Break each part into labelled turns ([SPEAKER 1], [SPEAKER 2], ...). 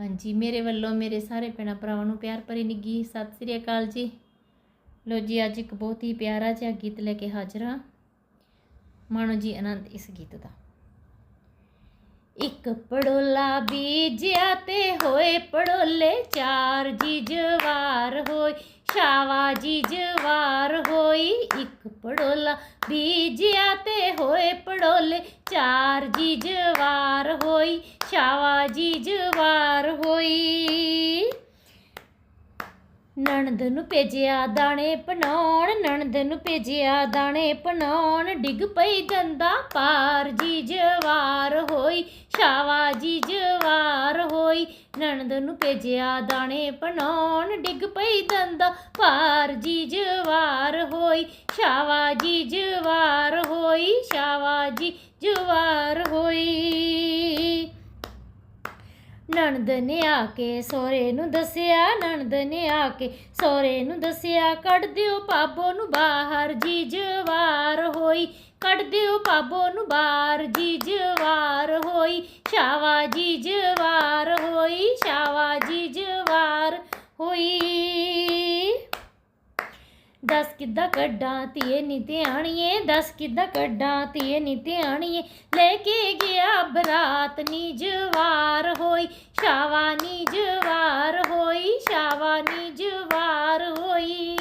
[SPEAKER 1] ਹਾਂਜੀ, ਮੇਰੇ ਵੱਲੋਂ ਮੇਰੇ ਸਾਰੇ ਭੈਣਾਂ ਭਰਾਵਾਂ ਨੂੰ ਪਿਆਰ ਭਰੀ ਨਿੱਗੀ ਸਤਿ ਸ੍ਰੀ ਅਕਾਲ ਜੀ। ਲੋ ਜੀ, ਅੱਜ ਇੱਕ ਬਹੁਤ ਹੀ ਪਿਆਰਾ ਜਿਹਾ ਗੀਤ ਲੈ ਕੇ ਹਾਜ਼ਰ ਹਾਂ। ਮਾਣੋ ਜੀ, ਆਨੰਦ ਇਸ ਗੀਤ ਦਾ। ਇੱਕ ਪੜੋਲਾ ਬੀਜਿਆ ਤੇ ਹੋਏ ਪੜੋਲੇ, ਚਾਰ ਜੀ ਜਵਾਰ ਹੋਈ ਸ਼ਾਵਾ ਜੀ ਜਵਾਰ ਹੋਈ ਇੱਕ ਪੜੋਲਾ, ਬੀਜਿਆ ਤੇ ਹੋਏ ਪੜੋਲੇ। ਚਾਰ ਜੀ ਜਵਾਰ ਹੋਈ ਸ਼ਾਵਾ ਜੀ ਜਵਾਰ ਹੋਈ। ਨਣਦ ਨੂੰ ਭੇਜਿਆ ਦਾਣੇ ਪਨਾਉਣ, ਨਣਦ ਨੂੰ ਭੇਜਿਆ ਦਾਣੇ ਪਨਾਉਣ। ਡਿੱਗ ਪਈ ਦੰਦਾ ਪਾਰ ਜੀ ਜਵਾਰ ਹੋਈ ਸ਼ਾਵਾ ਜੀ ਜਵਾਰ ਹੋਈ। ਨਣਦ ਨੂੰ ਭੇਜਿਆ ਦਾਣੇ ਪਨਾਉਣ, ਡਿੱਗ ਪਈ ਦੰਦਾ ਪਾਰ ਜੀ ਜਵਾਰ ਹੋਈ ਸ਼ਾਵਾ ਜਵਾਰ ਹੋਈ ਸ਼ਾਵਾ ਜਵਾਰ ਹੋਈ। ਨਣਦ ਨੇ ਆ ਕੇ ਸੋਰੇ ਨੂੰ ਦੱਸਿਆ, ਨਣਦ ਨੇ ਆ ਕੇ ਸੋਰੇ ਨੂੰ ਦੱਸਿਆ, ਕੱਢ ਦਿਓ ਪਾਬੋ ਨੂੰ ਬਾਹਰ, ਜੀ ਜਵਾਰ ਹੋਈ। ਕੱਢ ਦਿਓ ਪਾਬੋ ਨੂੰ ਬਾਹਰ, ਜੀ ਜਵਾਰ ਹੋਈ ਸ਼ਾਵਾ ਜੀ ਜਵਾਰ ਹੋਈ ਸ਼ਾਵਾ ਜੀ ਜਵਾਰ ਹੋਈ ਦਸ ਕਿੱਦਾਂ ਕੱਢਾਂ ਧੀਏ ਨੀ ਧਿਆਣੀਏ, ਦਸ ਕਿੱਦਾਂ ਕੱਢਾਂ ਧੀਏ ਨੀ ਧਿਆਣੀਏ। ਲੈ ਕੇ ਗਿਆ ਬਰਾਤ ਨੀ ਜਵਾਰ ਹੋਈ ਸ਼ਾਵਾ ਨੀ ਜਵਾਰ ਹੋਈ ਸ਼ਾਵਾ ਨੀ ਜਵਾਰ ਹੋਈ।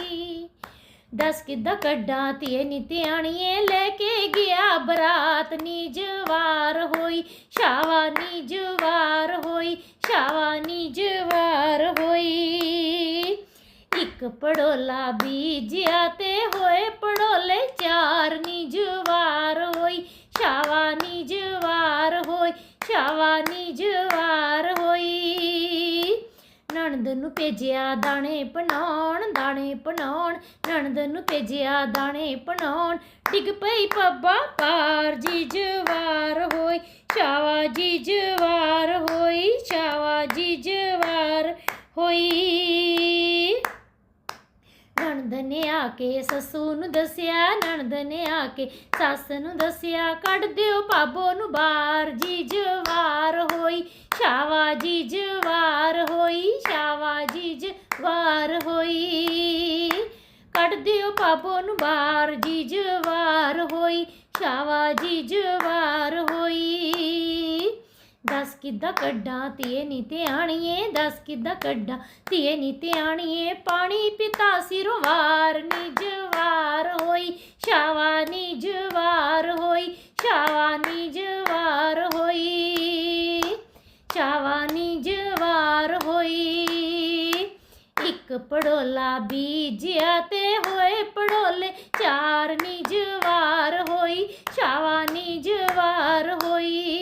[SPEAKER 1] ਦਸ ਕਿੱਦਾਂ ਕੱਢਾਂ ਧੀਏ ਨੀ ਧਿਆਣੀਏ, ਲੈ ਕੇ ਗਿਆ ਬਰਾਤ ਨੀ ਜਵਾਰ ਹੋਈ ਸ਼ਾਵਾ ਨੀ ਜਵਾਰ ਹੋਈ ਸ਼ਾਵਾ ਨੀ ਇੱਕ ਪੜੋਲਾ ਬੀਜਿਆ ਤੇ ਹੋਏ ਪੜੋਲੇ ਚਾਰ ਨੀ ਜਵਾਰ ਹੋਈ ਸ਼ਾਵਾ ਨੀ ਜਵਾਰ ਹੋਈ ਸ਼ਾਵਾ ਨੀ ਜਵਾਰ ਹੋਈ। ਨਣਦ ਨੂੰ ਭੇਜਿਆ ਦਾਣੇ ਪਨਾਉਣ ਦਾਣੇ ਪਨਾਉਣ, ਨਣਦ ਨੂੰ ਭੇਜਿਆ ਦਾਣੇ ਪਨਾਉਣ। ਡਿੱਗ ਪਈ ਪੱਬਾ ਪਾਰ ਜੀ ਜਵਾਰ ਹੋਈ ਸ਼ਾਵਾ ਜੀ ਜਵਾਰ ਹੋਈ ਸ਼ਾਵਾ ਜੀ ਜਵਾਰ ਹੋਈ ਨਣਦ ਨੇ ਆ ਕੇ ਸੱਸੂ ਨੂੰ ਦੱਸਿਆ, ਨਣਦ ਨੇ ਆ ਕੇ ਸੱਸ ਨੂੰ ਦੱਸਿਆ, ਕੱਢ ਦਿਓ ਪਾਬੋ ਨੂੰ ਬਾਹਰ ਜੀ ਜਵਾਰ ਹੋਈ ਸ਼ਾਵਾ ਜੀ ਜਵਾਰ ਹੋਈ ਸ਼ਾਵਾ ਜੀ ਜਵਾਰ ਹੋਈ। ਕੱਢ ਦਿਓ ਪਾਬੋ ਨੂੰ ਬਾਹਰ ਜੀ ਜਵਾਰ ਹੋਈ ਸ਼ਾਵਾ ਜੀ ਜਵਾਰ ਹੋਈ। ਦਸ ਕਿੱਦਾਂ ਕੱਢਾਂ? ਧੀਏ ਨੀ ਤੇ ਧਿਆਣੀਏ, ਦਸ ਕਿੱਦਾਂ ਕੱਢਾਂ? ਧੀਏ ਨੀ ਤੇ ਧਿਆਣੀਏ, ਪਾਣੀ ਪਿਤਾ ਸਿਰੋਂ ਵਾਰ ਨੀ ਜਵਾਰ ਹੋਈ। ਸ਼ਾਵਾ ਨੀ ਜਵਾਰ ਹੋਈ ਸ਼ਾਵਾ ਨੀ ਜਵਾਰ ਹੋਈ। ਸ਼ਾਵਾ ਨੀ ਜਵਾਰ ਹੋਈ। ਇੱਕ ਪੜੋਲਾ ਬੀਜਿਆ ਤੇ ਹੋਏ ਪੜੋਲੇ, ਚਾਰ ਨੀ ਜਵਾਰ ਹੋਈ ਸ਼ਾਵਾ ਨੀ ਜਵਾਰ ਹੋਈ।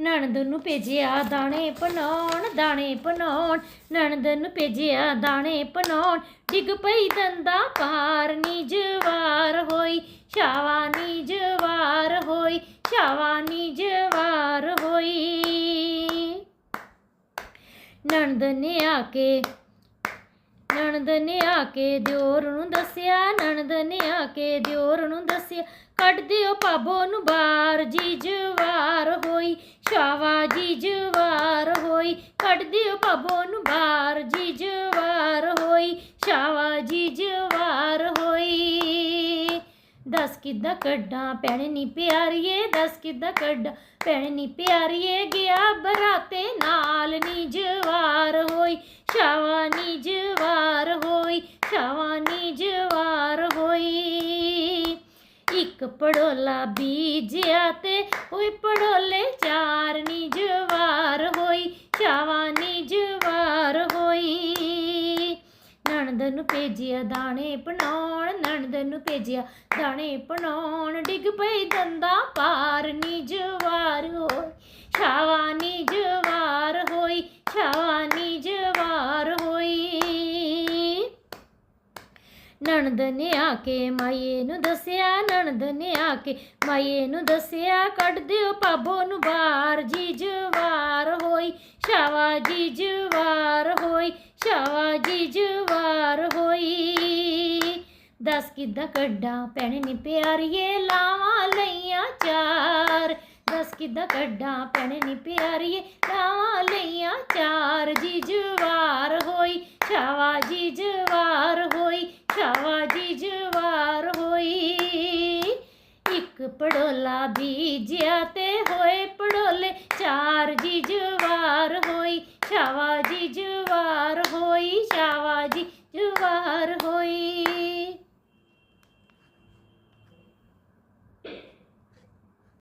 [SPEAKER 1] ਨਣਦ ਨੂੰ ਭੇਜਿਆ ਦਾਣੇ ਪਨਾਉਣ ਦਾਣੇ ਪਨਾਉਣ, ਨਣਦ ਨੂੰ ਭੇਜਿਆ ਦਾਣੇ ਪਨਾਉਣ। ਡਿੱਗ ਪਈ ਦੰਦਾ ਪਾਰ ਨੀ ਜਵਾਰ ਹੋਈ ਸ਼ਾਵਾ ਨੀ ਜਵਾਰ ਹੋਈ ਸ਼ਾਵਾ ਨੀ ਜਵਾਰ ਹੋਈ। ਨਣਦ ਨੇ ਆ ਕੇ ਨਣਦ ਨੇ ਆ ਕੇ ਦਿਓਰ ਨੂੰ ਦੱਸਿਆ, ਨਣਦ ਨੇ ਆ ਕੇ ਦਿਓਰ ਨੂੰ ਦੱਸਿਆ, ਕੱਢ ਦਿਓ ਪਾਬੋ ਨੂੰ ਬਾਹਰ ਜੀ ਜਵਾਰ ਹੋਈ ਸ਼ਾਵਾ ਜੀ ਜਵਾਰ ਹੋਈ, ਕੱਢ ਦਿਓ ਪਾਬੋ ਨੂੰ ਬਾਹਰ ਜੀ ਜਵਾਰ ਹੋਈ ਸ਼ਾਵਾ ਜੀ ਜਵਾਰ ਹੋਈ ਦਸ ਕਿੱਦਾਂ ਕੱਢਾਂ? ਭੈਣ ਨੀ ਪਿਆਰੀਏ, ਦੱਸ ਕਿੱਦਾਂ ਕੱਢਾਂ? ਭੈਣ ਨੀ ਪਿਆਰੀਏ, ਗਿਆ ਬਰਾਤੇ ਨਾਲ। ਨੀ ਜਵਾਰ ਹੋਈ ਸ਼ਾਵਾ ਨੀ ਜਵਾਰ ਹੋਈ ਸ਼ਾਵਾ ਨੀ ਜਵਾਰ ਹੋਈ। ਇੱਕ ਪੜੋਲਾ ਬੀਜਿਆ ਤੇ ਹੋਈ ਪੜੋਲੇ ਚਾਰ ਨੀ ਜਵਾਰ ਹੋਈ ਸ਼ਾਵਾ ਨੀ ਜਵਾਰ ਹੋਈ ਨਣਦ ਨੂੰ ਭੇਜਿਆ ਦਾਣੇ ਪਨਾਉਣ ਨਣਦ ਨੂੰ ਭੇਜਿਆ ਦਾਣੇ ਪਨਾਉਣ ਡਿੱਗ ਪਈ ਦੰਦਾ ਪਾਰ ਨੀ ਜਵਾਰ ਹੋਈ ਛਾਵਾ ਨੀ ਜਵਾਰ ਹੋਈ ਛਾਵਾ ਨੀ ਜਵਾਰ ਹੋਈ ਨਣਦ ਨੇ ਆ ਕੇ ਮਾਈਏ ਨੂੰ ਦੱਸਿਆ ਨਣਦ ਨੇ ਆ ਕੇ ਮਾਈਏ ਨੂੰ ਦੱਸਿਆ, ਕੱਢ ਦਿਓ ਪਾਬੋ ਨੂੰ ਬਾਹਰ ਜੀ ਜਵਾਰ ਹੋਈ ਸ਼ਾਵਾ ਜੀ ਜਵਾਰ ਹੋਈ ਸ਼ਾਵਾ ਜੀ ਜਵਾਰ ਹੋਈ। ਦਸ ਕਿੱਦਾਂ ਕੱਢਾਂ ਭੈਣ ਨੀ ਪਿਆਰੀਏ, ਲਾਵਾਂ ਲਈਆਂ ਚਾਰ। ਦਸ ਕਿੱਦਾਂ ਕੱਢਾਂ ਭੈਣ ਨੀ ਪਿਆਰੀਏ, ਲਾਵਾਂ ਲਈਆਂ ਚਾਰ ਜੀ ਜਵਾਰ ਹੋਈ, ਛਾਵਾ ਜੀ ਜਵਾਰ ਹੋਈ, ਛਾਵਾ ਜੀ ਜਵਾਰ ਹੋਈ। ਇੱਕ ਪੜੋਲਾ ਬੀਜਿਆ ਤੇ ਹੋਏ ਪੜੋਲੇ, ਚਾਰ ਜੀ ਜਵਾਰ ਹੋਈ, ਛਾਵਾ ਜੀ ਜਵਾਰ ਹੋਈ, ਛਾਵਾ ਜੀ